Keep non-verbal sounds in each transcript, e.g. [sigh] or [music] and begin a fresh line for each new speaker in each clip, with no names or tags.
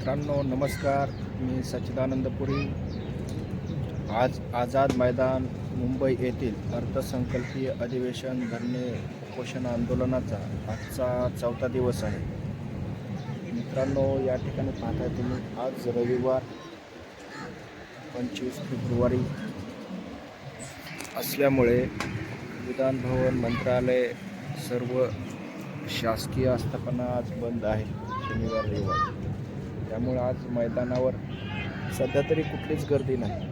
मित्रांनो नमस्कार. मी सच्चिदानंदपुरी आज आझाद मैदान मुंबई येथील अर्थसंकल्पीय अधिवेशन धरणे उपोषण आंदोलनाचा आजचा चौथा दिवस आहे. मित्रांनो या ठिकाणी पाहताय तुम्ही आज रविवार पंचवीस फेब्रुवारी. असल्यामुळे विधानभवन मंत्रालय सर्व शासकीय आस्थापना आज बंद आहे शनिवार रविवार. त्यामुळे आज मैदानावर सध्या तरी कुठलीच गर्दी नाही.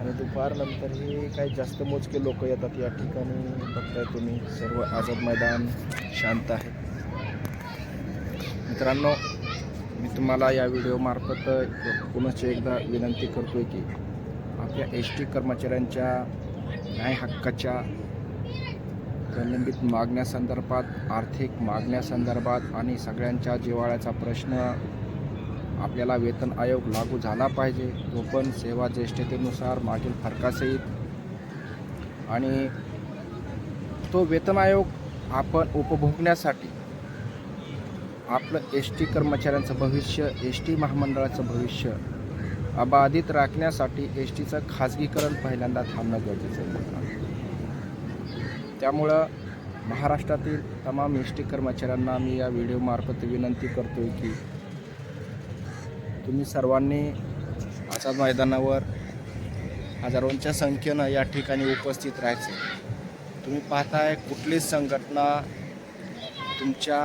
आणि दुपारनंतरही काही जास्त मोजके लोक येतात या ठिकाणी. बघताय तुम्ही सर्व आझाद मैदान शांत आहे. मित्रांनो मी तुम्हाला या व्हिडिओमार्फत पुनश्च एकदा विनंती करतोय की आपल्या एस टी कर्मचाऱ्यांच्या न्याय हक्काच्या प्रलंबित मागण्यासंदर्भात आर्थिक मागण्यासंदर्भात आणि सगळ्यांच्या जिव्हाळ्याचा प्रश्न आपल्याला वेतन आयोग लागू झाला पाहिजे. तो पण सेवा ज्येष्ठतेनुसार मागील फरकासहित. आणि तो वेतन आयोग आपण उपभोगण्यासाठी आपलं एस टी कर्मचाऱ्यांचं भविष्य एस टी महामंडळाचं भविष्य अबाधित राखण्यासाठी एस टीचं खाजगीकरण पहिल्यांदा थांबणं गरजेचं आहे. त्यामुळं महाराष्ट्रातील तमाम एस टी कर्मचाऱ्यांना मी या व्हिडिओमार्फत विनंती करतो आहे की तुम्ही सर्वांनी आझाद मैदानावर हजारोंच्या संख्येनं या ठिकाणी उपस्थित राहायचं. तुम्ही पाहताय कुठलीच संघटना तुमच्या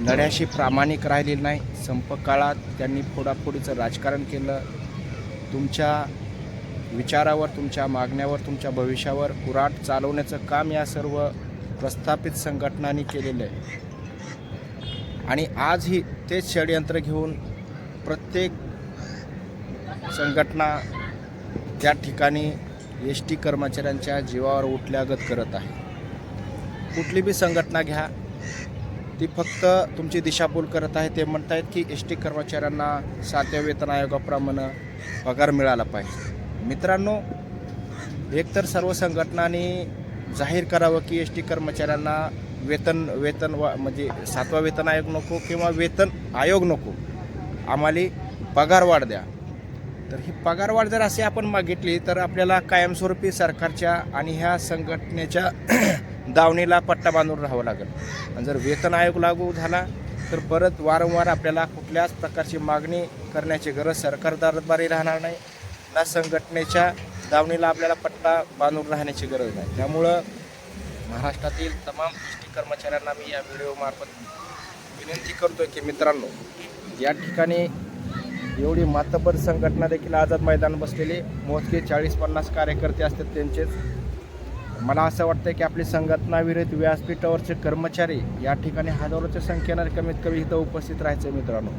लढ्याशी प्रामाणिक राहिली नाही. संप काळात त्यांनी फोडाफोडीचं राजकारण केलं. तुमच्या विचारावर तुमच्या मागण्यावर तुमच्या भविष्यावर कुराट चालवण्याचं काम या सर्व प्रस्थापित संघटनांनी केलेलं आहे. आणि आजही तेच षडयंत्र घेऊन प्रत्येक संघटना त्या ठिकाणी एस टी कर्मचाऱ्यांच्या जीवावर उठल्यागत करत आहे. कुठली बी संघटना घ्या ती फक्त तुमची दिशाभूल करत आहे ते म्हणत आहेत की एस टी कर्मचाऱ्यांना सातव्या वेतन आयोगाप्रमाणे पगार मिळाला पाहिजे. मित्रांनो एकतर सर्व संघटनांनी जाहीर करावं की एस टी कर्मचाऱ्यांना वेतन वेतन वा म्हणजे सातवा वेतन आयोग नको किंवा वेतन आयोग नको. आम्हाला पगारवाढ द्या. तर ही पगारवाढ जर अशी आपण मागितली तर आपल्याला कायमस्वरूपी सरकारच्या आणि ह्या संघटनेच्या [clears throat] दावणीला पट्टा बांधून राहावं लागेल. आणि जर वेतन आयोग लागू झाला तर परत वारंवार आपल्याला कुठल्याच प्रकारची मागणी करण्याची गरज सरकार दरबारी राहणार नाही. ना संघटनेच्या दावणीला आपल्याला पट्टा बांधून राहण्याची गरज नाही. त्यामुळं महाराष्ट्रातील तमाम एस कर्मचाऱ्यांना मी या व्हिडिओमार्फत विनंती करतोय की मित्रांनो या ठिकाणी एवढी मातबर संघटना देखील आझाद मैदान बसलेली मोजके चाळीस पन्नास कार्यकर्ते असतात त्यांचेच. मला असं वाटतं की आपली संघटनाविरहित व्यासपीठावरचे कर्मचारी या ठिकाणी हजारोच्या संख्येनं कमीत कमी इथं उपस्थित राहायचं मित्रांनो.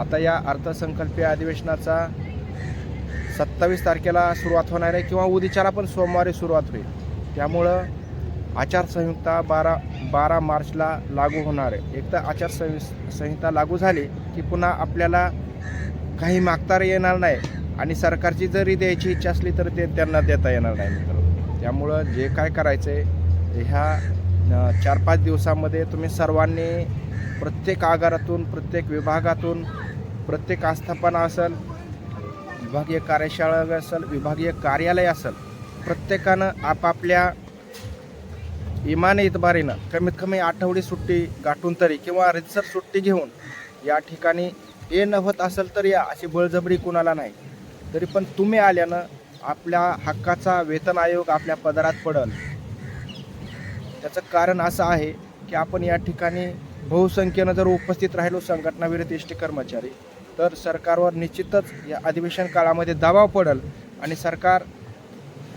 आता या अर्थसंकल्पीय अधिवेशनाचा सत्तावीस तारखेला सुरुवात होणार आहे किंवा उद्याच्याला पण सोमवारी सुरुवात होईल. त्यामुळं आचारसंहिता बारा बारा मार्चला लागू होणार आहे. एक तर आचारसंहि संहिता लागू झाली की पुन्हा आपल्याला काही मागता येणार नाही आणि सरकारची जरी द्यायची इच्छा असली तर ते त्यांना देता येणार नाही मित्र त्यामुळं जे काय करायचं आहे ह्या चार पाच दिवसामध्ये तुम्ही सर्वांनी प्रत्येक आगारातून प्रत्येक विभागातून प्रत्येक आस्थापना असेल विभागीय कार्यशाळा असेल विभागीय कार्यालय असेल प्रत्येकानं आपापल्या इमाने इतबारीनं कमीत कमी आठवडी सुट्टी गाठून तरी किंवा रितसर सुट्टी घेऊन या ठिकाणी येणं होत असेल तर या अशी बळजबरी कुणाला नाही. तरी पण तुम्ही आल्यानं आपल्या हक्काचा वेतन आयोग आपल्या पदरात पडल. त्याचं कारण असं आहे की आपण या ठिकाणी बहुसंख्येनं जर उपस्थित राहिलो संघटनाविरहित एस टी कर्मचारी तर सरकारवर निश्चितच या अधिवेशन काळामध्ये दबाव पडल आणि सरकार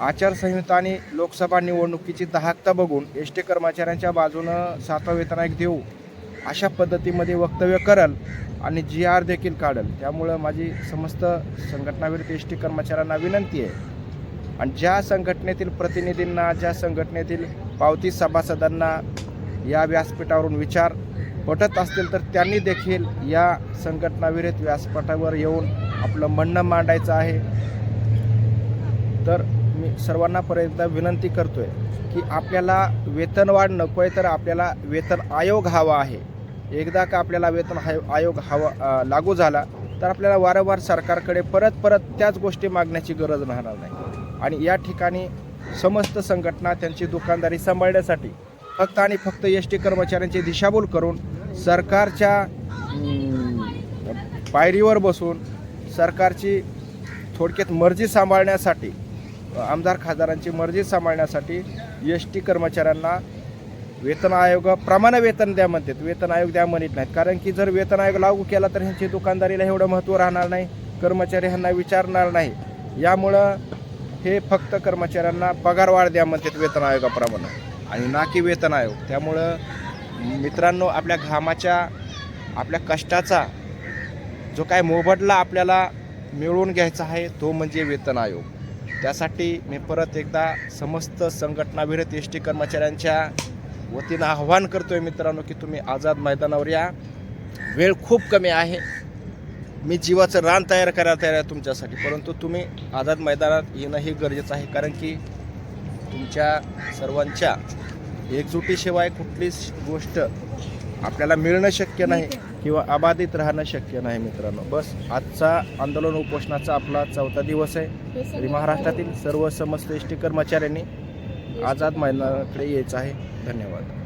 आचारसंहिता आणि लोकसभा निवडणुकीची दाहकता बघून एस टी कर्मचाऱ्यांच्या बाजूनं सातवा वेतन आयोग देऊ अशा पद्धतीमध्ये वक्तव्य करल आणि जी आर देखील काढल. त्यामुळं माझी समस्त संघटनाविरुद्ध एस टी कर्मचाऱ्यांना विनंती आहे. आणि ज्या संघटनेतील प्रतिनिधींना ज्या संघटनेतील पावती सभासदांना या व्यासपीठावरून विचार पटत असतील तर त्यांनी देखील या संघटनाविरहित व्यासपीठावर येऊन आपलं म्हणणं मांडायचं आहे. मी सर्वांना पर्यंत विनंती करतोय की आपल्याला वेतनवाढ नको आहे तर आपल्याला वेतन आयोग हवा आहे. एकदा का आपल्याला वेतन हाय आयोग हवा लागू झाला तर आपल्याला वारंवार सरकारकडे परत परत त्याच गोष्टी मागण्याची गरज राहणार नाही. आणि या ठिकाणी समस्त संघटना त्यांची दुकानदारी सांभाळण्यासाठी फक्त आणि फक्त एस टी कर्मचाऱ्यांची दिशाभूल करून सरकारच्या पायरीवर बसून सरकारची थोडक्यात मर्जी सांभाळण्यासाठी आमदार खासदारांची मर्जी सांभाळण्यासाठी एस टी कर्मचाऱ्यांना वेतन आयोग प्रमाण वेतन द्या म्हणतात. वेतन आयोग द्या म्हणत नाहीत. कारण की जर वेतन आयोग लागू केला तर ह्यांची दुकानदारीला एवढं महत्त्व राहणार नाही. कर्मचारी ह्यांना विचारणार नाही. यामुळं हे फक्त कर्मचाऱ्यांना पगारवाढ द्या म्हणतात वेतन आयोगाप्रमाणे. आणि ना की वेतन आयोग. त्यामुळं मित्रांनो आपल्या घामाच्या आपल्या कष्टाचा जो काय मोबदला आपल्याला मिळवून घ्यायचा आहे तो म्हणजे वेतन आयोग. त्यासाठी मी परत एकदा समस्त संघटनाविरत एस टी कर्मचाऱ्यांच्या वतीनं आव्हान करतोय मित्रांनो की तुम्ही आझाद मैदानावर या. वेळ खूप कमी आहे. मी जीवाचं रान तयार करायला तयार आहे तुमच्यासाठी. परंतु तुम्ही आझाद मैदानात येणं हे गरजेचं आहे. कारण की तुमच्या सर्वांच्या एकजुटीशिवाय कुठलीच गोष्ट आपल्याला मिळणं शक्य नाही. किंवा अबाधित राहणं शक्य नाही मित्रांनो. बस आजचा आंदोलन उपोषणाचा आपला चौथा दिवस आहे. तरी महाराष्ट्रातील सर्व समस्त एस टी कर्मचाऱ्यांनी आझाद मैदानाकडे यायचं आहे. धन्यवाद.